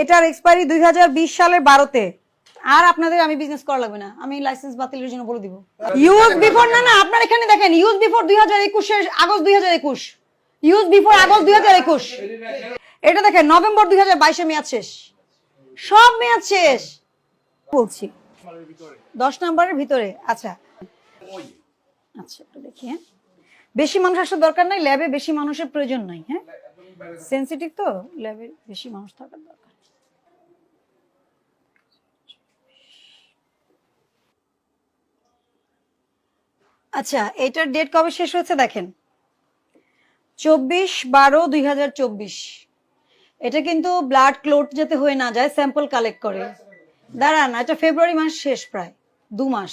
এটার এক্সপায়ারি দু হাজার বিশ সালের বারোতে। আর আপনাদের আমি বিজনেস করা লাগবে না। আমি লাইসেন্স বাতিলের জন্য বলে দিব। ইউজ বিফোর না না, আপনার এখানে দেখেন ইউজ বিফোর দুই হাজার একুশের আগস্ট দুই হাজার একুশ। ইউজ বিফোর আগস্ট দুই হাজার একুশ। এটা দেখেন, নভেম্বর দুই হাজার বাইশে মেয়াদ শেষ। সব মেয়াদ শেষ। বলছি, দশ নম্বরের ভিতরে আচ্ছা। আচ্ছা একটু দেখি হ্যাঁ। বেশি মানুষ আসার দরকার নাই ল্যাবে বেশি মানুষের প্রয়োজন নাই হ্যাঁ। সেন্সিটিভ তো ল্যাবে বেশি মানুষ থাকার দরকার। আচ্ছা এটার ডেট কবে শেষ হয়েছে দেখেন? চব্বিশ বারো দুই এটা কিন্তু ব্লাড ক্লোট যাতে হয়ে না যায় স্যাম্পল কালেক্ট করে। দাঁড়ান এটা ফেব্রুয়ারি মাস শেষ প্রায় দু মাস।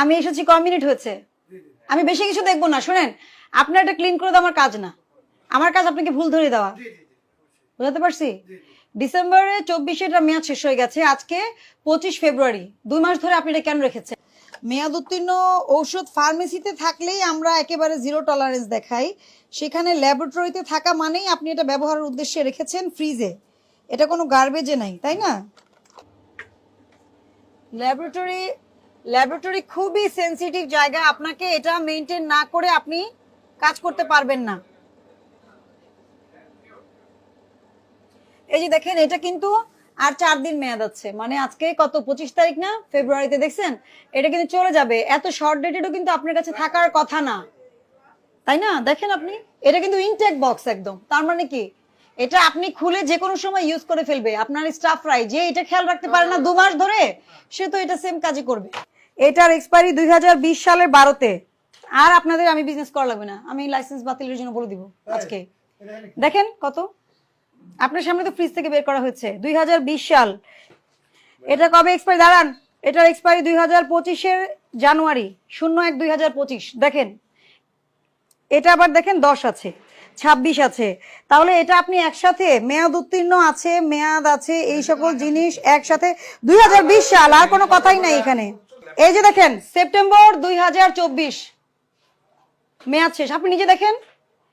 আমি এসেছি ক মিনিট হয়েছে? আমি বেশি কিছু দেখব না শুনেন আপনার এটা ক্লিন করে দেওয়া আমার কাজ না। আমার কাজ আপনাকে ভুল ধরে দেওয়া। বুঝতে পারছি? ডিসেম্বরে চব্বিশে এটা মেয়াদ শেষ হয়ে গেছে আজকে পঁচিশ ফেব্রুয়ারি দুই মাস ধরে আপনি এটা কেন রেখেছেন? মেয়াদ উত্তীর্ণ ঔষধ ফার্মেসিতে থাকলেই আমরা একেবারে জিরো টলারেন্স দেখাই। সেখানে ল্যাবরেটরিতে থাকা মানেই আপনি এটা ব্যবহারের উদ্দেশ্যে রেখেছেন ফ্রিজে এটা কোনো গার্বেজে নাই, তাই না? ল্যাবরেটরি ল্যাবরেটরি খুবই সেনসিটিভ জায়গা। আপনাকে এটা মেনটেন না করে আপনি কাজ করতে পারবেন না। এই যে দেখেন, এটা কিন্তু আর চার দিন মেয়াদ আছে। মানে আজকে কত? পঁচিশ তারিখ না? ফেব্রুয়ারিতে, দেখছেন? এটা কিন্তু চলে যাবে। এত শর্ট ডেটেডও কিন্তু আপনার কাছে থাকার কথা না। তাই না? দেখেন আপনি? এটা কিন্তু ইনটেক বক্স একদম। তার মানে কি? এটা আপনি খুলে যে কোনো সময় ইউজ করে ফেলবে। আপনার স্টাফরাই যে এটা খেয়াল রাখতে পারে না দু মাস ধরে, সে তো এটা সেম কাজই করবে। এটার এক্সপায়ারি দুই হাজার বিশ সালের বারোতে। আর আপনাদের আমি বিজনেস করা লাগবে না। আমি লাইসেন্স বাতিলের জন্য বলে দিব আজকে। দেখেন কত? আপনার সামনে তো ফ্রিজ থেকে বের করা হয়েছে। দুই হাজার বিশ সাল। এটা কবে এক্সপায়ারি দাঁড়ান, এটার এক্সপায়ারি দুই হাজার পঁচিশের জানুয়ারি, শূন্য এক দুই হাজার পঁচিশ। দেখেন, এটা আবার দেখেন দশ আছে, ছাব্বিশ আছে। তাহলে এটা আপনি একসাথে, মেয়াদ উত্তীর্ণ আছে, মেয়াদ আছে, এই সকল জিনিস একসাথে দুই হাজার বিশ সাল, আর কোনো কথাই নাই এখানে। এই যে দেখেন, সেপ্টেম্বর দুই হাজার চব্বিশ। মেয়াদ শেষ। আপনি নিজে দেখেন,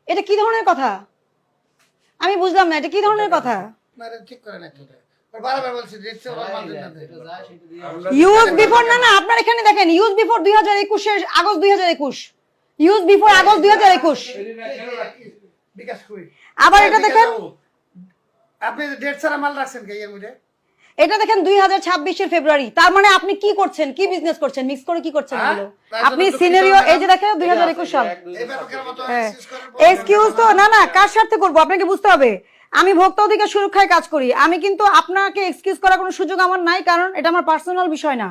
এটা কি ধরনের কথা? আমি বুঝলাম না এটা কি ধরনের কথা? ইউথ ঠিক করে নাকি ইউজ বিফোর না না। আপনার এখানে দেখেন ইউজ বিফোর দুই হাজার একুশের আগস্ট দুই হাজার একুশ। ইউজ বিফোর আগস্ট দুই হাজার একুশ। আবার এটা দেখেন? আপনি ডেট সারা মাল রাখছেন কে এর মধ্যে? এটা দেখেন দুই হাজার ছাব্বিশের ফেব্রুয়ারি। তার মানে আপনি কি করছেন? কি বিজনেস করছেন? মিক্স করে কি করছেন হ্যাঁ? এগুলো? আপনি সিনারিও এই যে দেখেন দুই হাজার একুশ সাল। হ্যাঁ। এক্সকিউজ এক্সকিউজ তো না না কার স্বার্থে করব? আপনাকে বুঝতে হবে। আমি ভোক্তা অধিকার সুরক্ষায় কাজ করি। আমি কিন্তু আপনাকে এক্সকিউজ করার কোনো সুযোগ আমার নাই কারণ এটা আমার পার্সোনাল বিষয় না।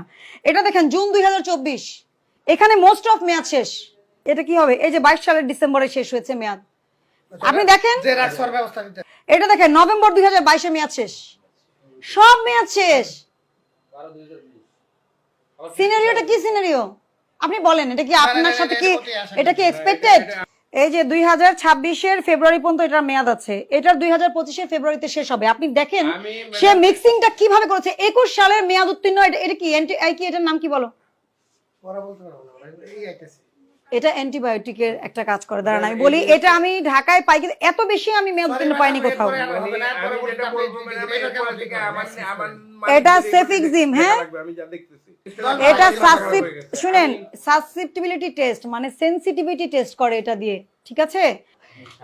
এটা দেখেন জুন দুই হাজার চব্বিশ। এখানে মোস্ট অফ মেয়াদ শেষ। এটা কি হবে? এই যে বাইশ সালের ডিসেম্বরে শেষ হয়েছে মেয়াদ। আপনি দেখেন? এটা দেখেন নভেম্বর দুই হাজার বাইশে মেয়াদ শেষ। সব মেয়াদ শেষ। সিনারিওটা কি সিনারিও আপনি বলেন এটা কি আপনার সাথে কি এটা কি এক্সপেক্টেড এই যে দুই হাজার ছাব্বিশের ফেব্রুয়ারি পর্যন্ত এটার মেয়াদ আছে এটার দুই হাজার পঁচিশের ফেব্রুয়ারিতে শেষ হবে। আপনি দেখেন সে মিক্সিংটা কীভাবে করেছে? একুশ সালের মেয়াদ উত্তীর্ণ এটা কি কি এটার নাম কি বলো? পরে বলতে এটা অ্যান্টিবায়োটিকের একটা কাজ করে। দাঁড়ান আমি বলি এটা আমি ঢাকায় পাই কিন্তু এত বেশি আমি মেয়াদ পাইনি কোথাও। মানে এটা সেফিক্সিম, হ্যাঁ? এটা সাসিপ শুনেন সাসেপ্টিবিলিটি টেস্ট মানে সেনসিটিভিটি টেস্ট করে এটা দিয়ে ঠিক আছে?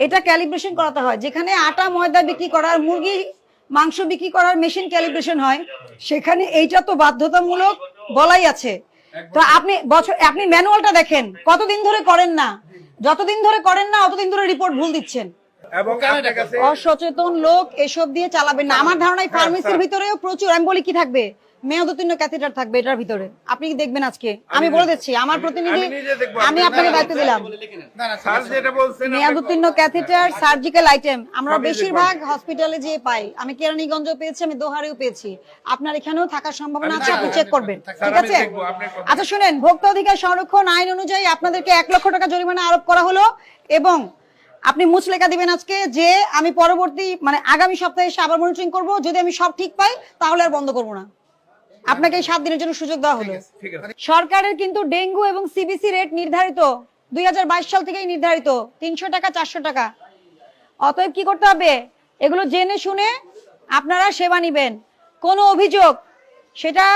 এটা ক্যালিব্রেশন করাতে হয় যেখানে আটা ময়দা বিক্রি করার মুরগি মাংস বিক্রি করার মেশিন ক্যালিব্রেশন হয় সেখানে এইটা তো বাধ্যতামূলক বলাই আছে। তো আপনি বছর আপনি ম্যানুয়ালটা দেখেন। কতদিন ধরে করেন না? যতদিন ধরে করেন না অতদিন ধরে রিপোর্ট ভুল দিচ্ছেন। এবং আপনার কাছে অসচেতন লোক এসব দিয়ে চালাবেন না। আমার ধারণা ফার্মেসির ভিতরেও প্রচুর আমি বলি কি থাকবে? মেয়াদ উত্তীর্ণ ক্যাথেটার থাকবে এটার ভিতরে। আপনি কি দেখবেন আজকে? আমি বলে দিচ্ছি আমার প্রতিনিধি আমি আপনাকে দায়িত্ব দিলাম। না না স্যার যেটা বলছেন মেয়াদ উত্তীর্ণ ক্যাথেটার সার্জিক্যাল আইটেম। আমরা বেশিরভাগ হসপিটালে যে পাই। আমি কেরানীগঞ্জ পেয়েছি আমি দোহারেও পেয়েছি। আপনার এখানেও থাকার সম্ভাবনা আছে আপনি চেক করবেন। ঠিক আছে। আচ্ছা শুনেন ভোক্তা অধিকার সংরক্ষণ আইন অনুযায়ী আপনাদেরকে এক লক্ষ টাকা জরিমানা আরোপ করা হলো এবং আপনি মুছ লেখা দিবেন আজকে যে আমি পরবর্তী মানে আগামী সপ্তাহে এসে আবার মনিটরিং করব। যদি আমি সব ঠিক পাই তাহলে আর বন্ধ করব না। আপনাকে এই সাত দিনের জন্য সুযোগ দেওয়া হলো। সরকারের কিন্তু ডেঙ্গু এবং সিবিসি রেট নির্ধারিত। দুই হাজার বাইশ সাল থেকেই নির্ধারিত। তিনশো টাকা চারশো টাকা। অতএব কি করতে হবে? এগুলো জেনে শুনে আপনারা সেবা নিবেন। কোনো অভিযোগ সেটা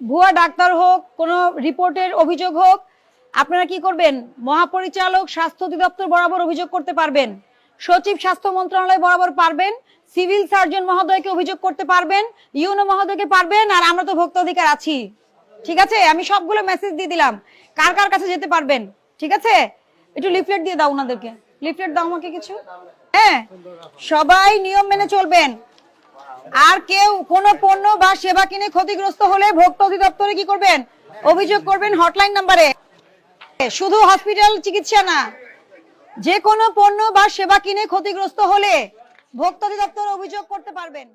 ভুয়া ডাক্তার হোক কোনো রিপোর্টের অভিযোগ হোক আপনারা কি করবেন? মহাপরিচালক স্বাস্থ্য অধিদপ্তর বরাবর অভিযোগ করতে পারবেন। সচিব স্বাস্থ্য মন্ত্রণালয় বরাবর পারবেন। সিভিল সার্জন মহোদয়কে অভিযোগ করতে পারবেন, ইউনো মহোদয়কে পারবেন, আর আমরা তো ভোক্তা অধিকার আছি। ঠিক আছে? আমি সবগুলো মেসেজ দিয়ে দিলাম। কার কার কাছে যেতে পারবেন? ঠিক আছে? একটু লিফলেট দিয়ে দাও ওনাদেরকে। লিফলেট দাও আমাকে কিছু। হ্যাঁ? সবাই নিয়ম মেনে চলবেন। আর কেউ কোনো পণ্য বা সেবা কিনে ক্ষতিগ্রস্ত হলে ভোক্তা অধিদপ্তরে কি করবেন? অভিযোগ করবেন হটলাইন নাম্বারে শুধু হসপিটাল চিকিৎসা না, যে কোনো পণ্য বা সেবা কিনে ক্ষতিগ্রস্ত হলে ভোক্তা অধিদপ্তর অভিযোগ করতে পারবেন।